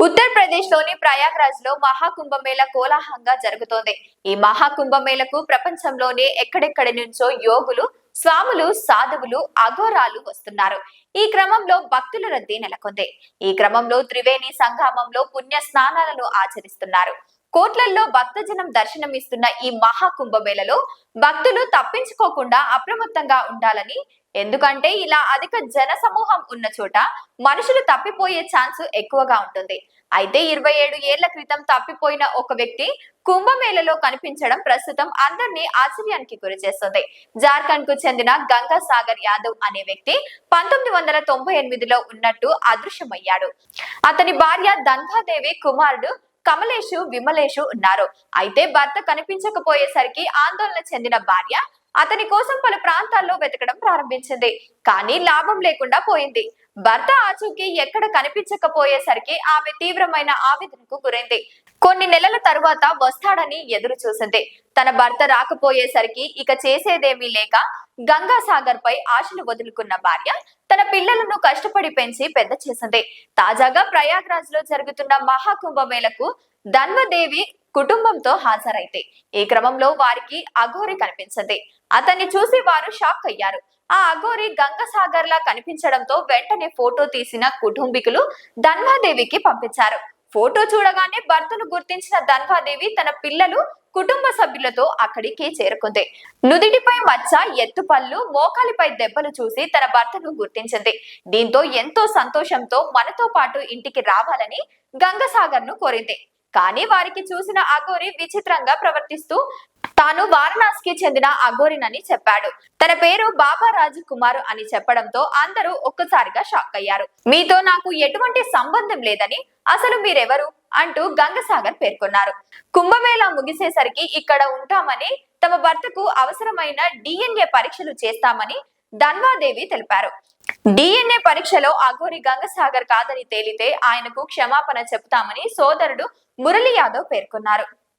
ఉత్తరప్రదేశ్లోని ప్రయాగ్రాజ్లో మహాకుంభమేళ కోలాహంగా జరుగుతోంది. ఈ మహాకుంభమేళకు ప్రపంచంలోనే ఎక్కడెక్కడి నుంచో యోగులు స్వాములు సాధువులు అఘోరాలు వస్తున్నారు. ఈ క్రమంలో భక్తుల రద్దీ నెలకొంది. ఈ క్రమంలో త్రివేణి సంగమంలో పుణ్య స్నానాలను ఆచరిస్తున్నారు. కోట్లల్లో భక్తజనం దర్శనమిస్తున్న ఈ మహాకుంభమేళలో భక్తులు తప్పించుకోకుండా అప్రమత్తంగా ఉండాలని ఎందుకంటే ఇలా అధిక జన సమూహం ఉన్న చోట మనుషులు తప్పిపోయే ఛాన్స్ ఎక్కువగా ఉంటుంది. అయితే ఇరవై ఏడు ఏళ్ళ క్రితం తప్పిపోయిన ఒక వ్యక్తి కుంభమేళలో కనిపించడం ప్రస్తుతం అందరినీ ఆశ్చర్యానికి గురి చేస్తుంది జార్ఖండ్కు చెందిన గంగా సాగర్ యాదవ్ అనే వ్యక్తి పంతొమ్మిది వందల తొంభై ఎనిమిదిలో ఉన్నట్టు అదృశ్యమయ్యాడు. అతని భార్య ధన్వాదేవి కుమారుడు కమలేషు విమలేషు ఉన్నారు. అయితే భర్త కనిపించకపోయేసరికి ఆందోళన చెందిన భార్య అతని కోసం పలు ప్రాంతాల్లో వెతకడం ప్రారంభించింది. కానీ లాభం లేకుండా పోయింది. భర్త ఆచూకీ ఎక్కడ కనిపించకపోయేసరికి ఆమె తీవ్రమైన ఆవేదనకు గురైంది. కొన్ని నెలల తరువాత వస్తాడని ఎదురు చూసింది. తన భర్త రాకపోయేసరికి ఇక చేసేదేమీ లేక గంగాసాగర్ పై ఆశలు వదులుకున్న భార్య తన పిల్లలను కష్టపడి పెంచి పెద్ద చేసింది. తాజాగా ప్రయాగ్రాజ్లో జరుగుతున్న మహాకుంభమేళకు ధన్వదేవి కుటుంబంతో హాజరైతే ఈ క్రమంలో వారికి అఘోరి కనిపించింది. అతన్ని చూసి వారు షాక్ అయ్యారు. ఆ అఘోరి గంగసాగర్ లా కనిపించడంతో వెంటనే ఫోటో తీసిన కుటుంబీకులు ధన్వాదేవికి పంపించారు. ఫోటో చూడగానే భర్తను గుర్తించిన ధన్వాదేవి తన పిల్లలు కుటుంబ సభ్యులతో అక్కడికి చేరుకుంది. నుదిటిపై మచ్చ ఎత్తుపళ్ళు మోకాలిపై దెబ్బలు చూసి తన భర్తను గుర్తించింది. దీంతో ఎంతో సంతోషంతో మనతో పాటు ఇంటికి రావాలని గంగసాగర్ను కోరింది. కానీ వారికి చూసిన అఘోరి విచిత్రంగా ప్రవర్తిస్తూ తాను వారణాసికి చెందిన అఘోరినని చెప్పాడు. తన పేరు బాబా రాజు కుమార్ అని చెప్పడంతో అందరూ ఒక్కసారిగా షాక్ అయ్యారు. మీతో నాకు ఎటువంటి సంబంధం లేదని అసలు మీరెవరు? అంటూ గంగసాగర్ పేర్కొన్నారు. కుంభమేళ ముగిసేసరికి ఇక్కడ ఉంటామని తమ భర్తకు అవసరమైన డిఎన్ఏ పరీక్షలు చేస్తామని ధన్వాదేవి తెలిపారు. డిఎన్ఏ పరీక్షలో అఘోరి గంగసాగర్ కాదని తేలితే ఆయనకు క్షమాపణ చెబుతామని సోదరుడు మురళీ యాదవ్ పేర్కొన్నారు.